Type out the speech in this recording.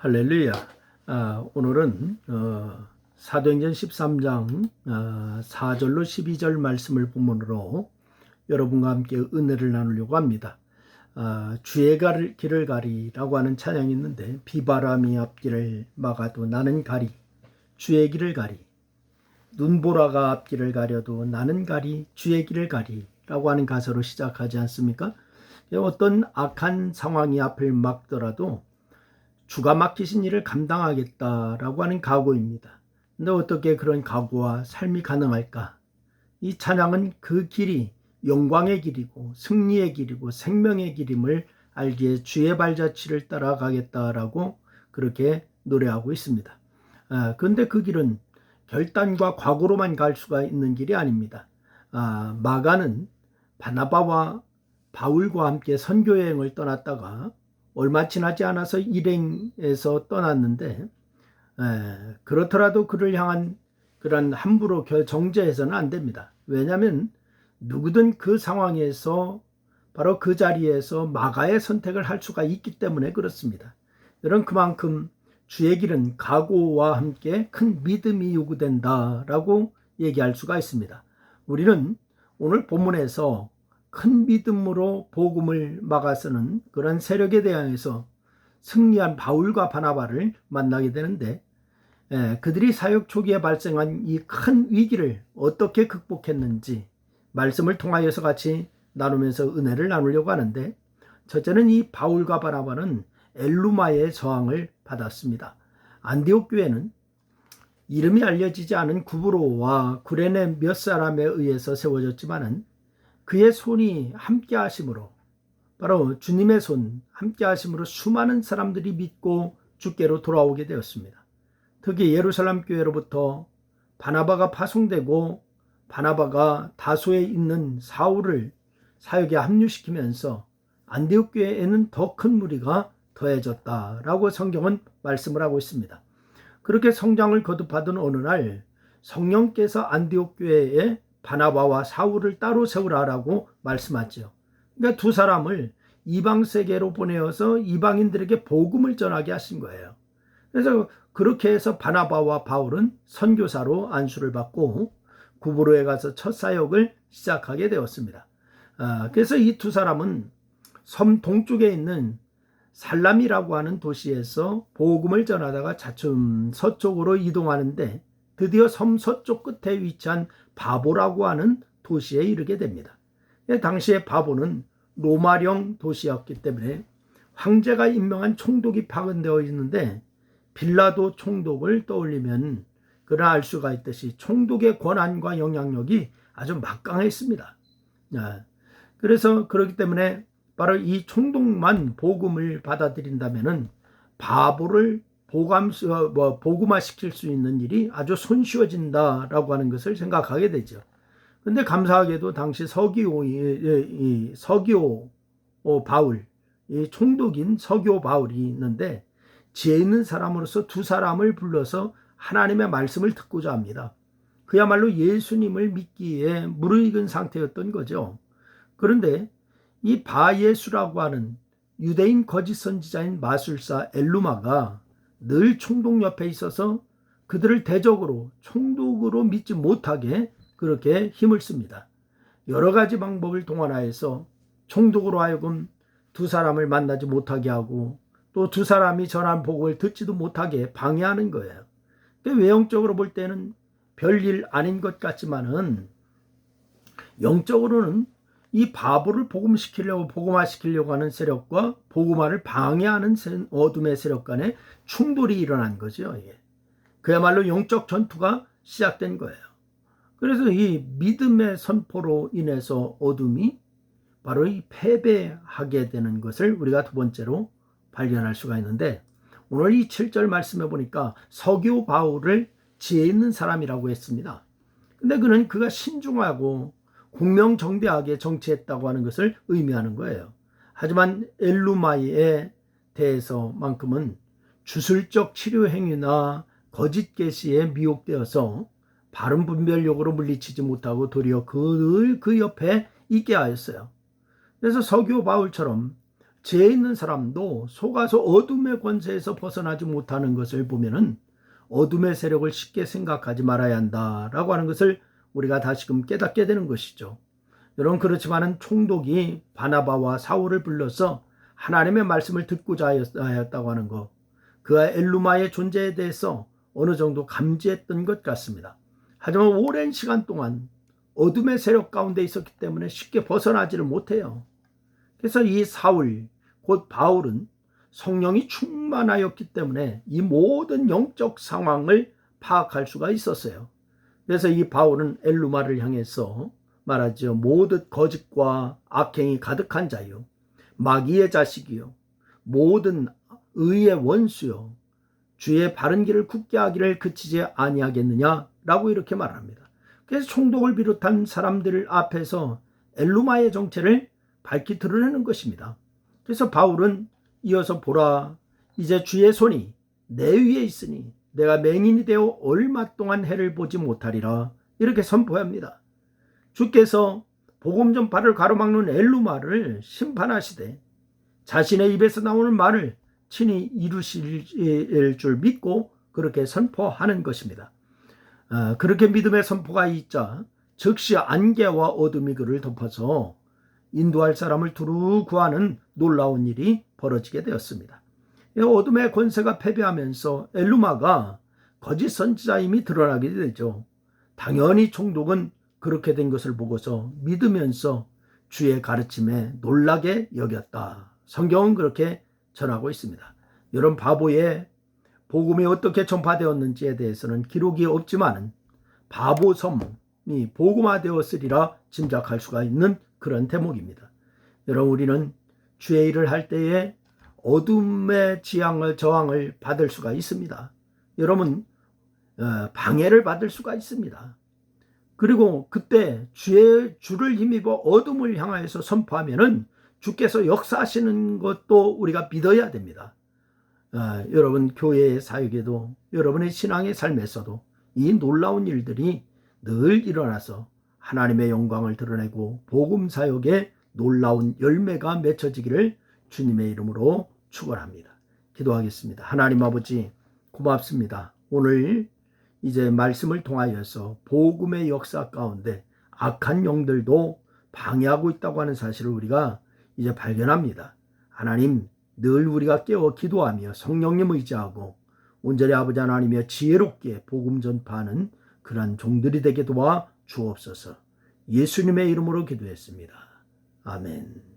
할렐루야. 아, 오늘은 어, 사도행전 13장 아, 4절로 12절 말씀을 본문으로 여러분과 함께 은혜를 나누려고 합니다. 아, 주의 갈- 길을 가리라고 하는 찬양이 있는데 비바람이 앞길을 막아도 나는 가리 주의 길을 가리 눈보라가 앞길을 가려도 나는 가리 주의 길을 가리라고 하는 가사로 시작하지 않습니까? 어떤 악한 상황이 앞을 막더라도 주가 맡기신 일을 감당하겠다라고 하는 각오입니다. 근데 어떻게 그런 각오와 삶이 가능할까? 이 찬양은 그 길이 영광의 길이고 승리의 길이고 생명의 길임을 알기에 주의 발자취를 따라가겠다라고 그렇게 노래하고 있습니다. 아, 그런데 그 길은 결단과 과거로만 갈 수가 있는 길이 아닙니다. 아, 마가는 바나바와 바울과 함께 선교 여행을 떠났다가 얼마 지나지 않아서 일행에서 떠났는데 에, 그렇더라도 그를 향한 그런 함부로 결- 정죄해서는 안 됩니다. 왜냐하면 누구든 그 상황에서 바로 그 자리에서 마가의 선택을 할 수가 있기 때문에 그렇습니다. 이런 그만큼 주의 길은 각오와 함께 큰 믿음이 요구된다라고 얘기할 수가 있습니다. 우리는 오늘 본문에서 큰 믿음으로 복음을 막아서는 그런 세력에 대항해서 승리한 바울과 바나바를 만나게 되는데 예, 그들이 사역 초기에 발생한 이 큰 위기를 어떻게 극복했는지 말씀을 통하여서 같이 나누면서 은혜를 나누려고 하는데 첫째는 이 바울과 바나바는 엘루마의 저항을 받았습니다. 안디옥 교회는 이름이 알려지지 않은 구브로와 구레네 몇 사람에 의해서 세워졌지만은 그의 손이 함께 하심으로 바로 주님의 손 함께 하심으로 수많은 사람들이 믿고 주께로 돌아오게 되었습니다. 특히 예루살렘 교회로부터 바나바가 파송되고 바나바가 다소에 있는 사울을 사역에 합류시키면서 안디옥 교회에는 더 큰 무리가 더해졌다라고 성경은 말씀을 하고 있습니다. 그렇게 성장을 거듭하던 어느 날 성령께서 안디옥 교회에 바나바와 사울을 따로 세우라라고 말씀하죠. 그러니까 두 사람을 이방 세계로 보내어서 이방인들에게 복음을 전하게 하신 거예요. 그래서 그렇게 해서 바나바와 바울은 선교사로 안수를 받고 구브로에 가서 첫 사역을 시작하게 되었습니다. 아, 그래서 이 두 사람은 섬 동쪽에 있는 살람이라고 하는 도시에서 복음을 전하다가 차츰 서쪽으로 이동하는데 드디어 섬 서쪽 끝에 위치한 바보라고 하는 도시에 이르게 됩니다. 예, 당시에 바보는 로마령 도시였기 때문에 황제가 임명한 총독이 파견되어 있는데 빌라도 총독을 떠올리면 그러나 알 수가 있듯이 총독의 권한과 영향력이 아주 막강했습니다. 아, 그래서 그렇기 때문에 바로 이 총독만 복음을 받아들인다면은 바보를 보감 뭐 복음화 시킬 수 있는 일이 아주 손쉬워진다라고 하는 것을 생각하게 되죠. 근데 감사하게도 당시 서기오 서기오 어, 바울 이 총독인 서기오 바울이 있는데 지혜 있는 사람으로서 두 사람을 불러서 하나님의 말씀을 듣고자 합니다. 그야말로 예수님을 믿기에 무르익은 상태였던 거죠. 그런데 이 바예수라고 하는 유대인 거짓 선지자인 마술사 엘루마가 늘 총독 옆에 있어서 그들을 대적으로 총독으로 믿지 못하게 그렇게 힘을 씁니다. 여러 가지 방법을 동원하여서 총독으로 하여금 두 사람을 만나지 못하게 하고 또 두 사람이 전한 복음을 듣지도 못하게 방해하는 거예요. 외형적으로 볼 때는 별일 아닌 것 같지만은 영적으로는 이 바보를 복음시키려고 복음화시키려고 하는 세력과 복음화를 방해하는 어둠의 세력 간의 충돌이 일어난 거죠. 예. 그야말로 영적 전투가 시작된 거예요. 그래서 이 믿음의 선포로 인해서 어둠이 바로 이 패배하게 되는 것을 우리가 두 번째로 발견할 수가 있는데 오늘 이 7절 말씀해 보니까 서교 바울을 지혜 있는 사람이라고 했습니다. 근데 그는 그가 신중하고 공명정대하게 정치했다고 하는 것을 의미하는 거예요. 하지만 엘루마이에 대해서만큼은 주술적 치료 행위나 거짓 계시에 미혹되어서 바른 분별력으로 물리치지 못하고 도리어 그늘 그 옆에 있게 하였어요. 그래서 서교 바울처럼 죄 있는 사람도 속아서 어둠의 권세에서 벗어나지 못하는 것을 보면은 어둠의 세력을 쉽게 생각하지 말아야 한다라고 하는 것을 우리가 다시금 깨닫게 되는 것이죠. 여러분 그렇지만은 총독이 바나바와 사울을 불러서 하나님의 말씀을 듣고자 하였다고 하는 것, 그와 엘루마의 존재에 대해서 어느 정도 감지했던 것 같습니다. 하지만 오랜 시간 동안 어둠의 세력 가운데 있었기 때문에 쉽게 벗어나지를 못해요. 그래서 이 사울, 곧 바울은 성령이 충만하였기 때문에 이 모든 영적 상황을 파악할 수가 있었어요. 그래서 이 바울은 엘루마를 향해서 말하죠. 모든 거짓과 악행이 가득한 자요. 마귀의 자식이요. 모든 의의 원수요. 주의 바른 길을 굳게 하기를 그치지 아니하겠느냐라고 이렇게 말합니다. 그래서 총독을 비롯한 사람들 앞에서 엘루마의 정체를 밝히 드러내는 것입니다. 그래서 바울은 이어서 보라 이제 주의 손이 내 위에 있으니 내가 맹인이 되어 얼마 동안 해를 보지 못하리라 이렇게 선포합니다. 주께서 복음 전파를 가로막는 엘루마를 심판하시되 자신의 입에서 나오는 말을 친히 이루실 줄 믿고 그렇게 선포하는 것입니다. 아, 그렇게 믿음의 선포가 있자 즉시 안개와 어둠이 그를 덮어서 인도할 사람을 두루 구하는 놀라운 일이 벌어지게 되었습니다. 어둠의 권세가 패배하면서 엘루마가 거짓 선지자임이 드러나게 되죠. 당연히 총독은 그렇게 된 것을 보고서 믿으면서 주의 가르침에 놀라게 여겼다. 성경은 그렇게 전하고 있습니다. 이런 바보의 복음이 어떻게 전파되었는지에 대해서는 기록이 없지만 바보 섬이 복음화되었으리라 짐작할 수가 있는 그런 대목입니다. 여러분 우리는 주의 일을 할 때에 어둠의 지향을 저항을 받을 수가 있습니다. 여러분 어, 방해를 받을 수가 있습니다. 그리고 그때 주의 주를 힘입어 어둠을 향하여서 선포하면은 주께서 역사하시는 것도 우리가 믿어야 됩니다. 아, 여러분 교회의 사역에도 여러분의 신앙의 삶에서도 이 놀라운 일들이 늘 일어나서 하나님의 영광을 드러내고 복음 사역에 놀라운 열매가 맺혀지기를 주님의 이름으로 축원합니다. 기도하겠습니다. 하나님 아버지 고맙습니다. 오늘 이제 말씀을 통하여서 복음의 역사 가운데 악한 영들도 방해하고 있다고 하는 사실을 우리가 이제 발견합니다. 하나님 늘 우리가 깨어 기도하며 성령님 의지하고 온전히 아버지 하나님의 지혜롭게 복음 전파하는 그러한 종들이 되게 도와 주옵소서. 예수님의 이름으로 기도했습니다. 아멘.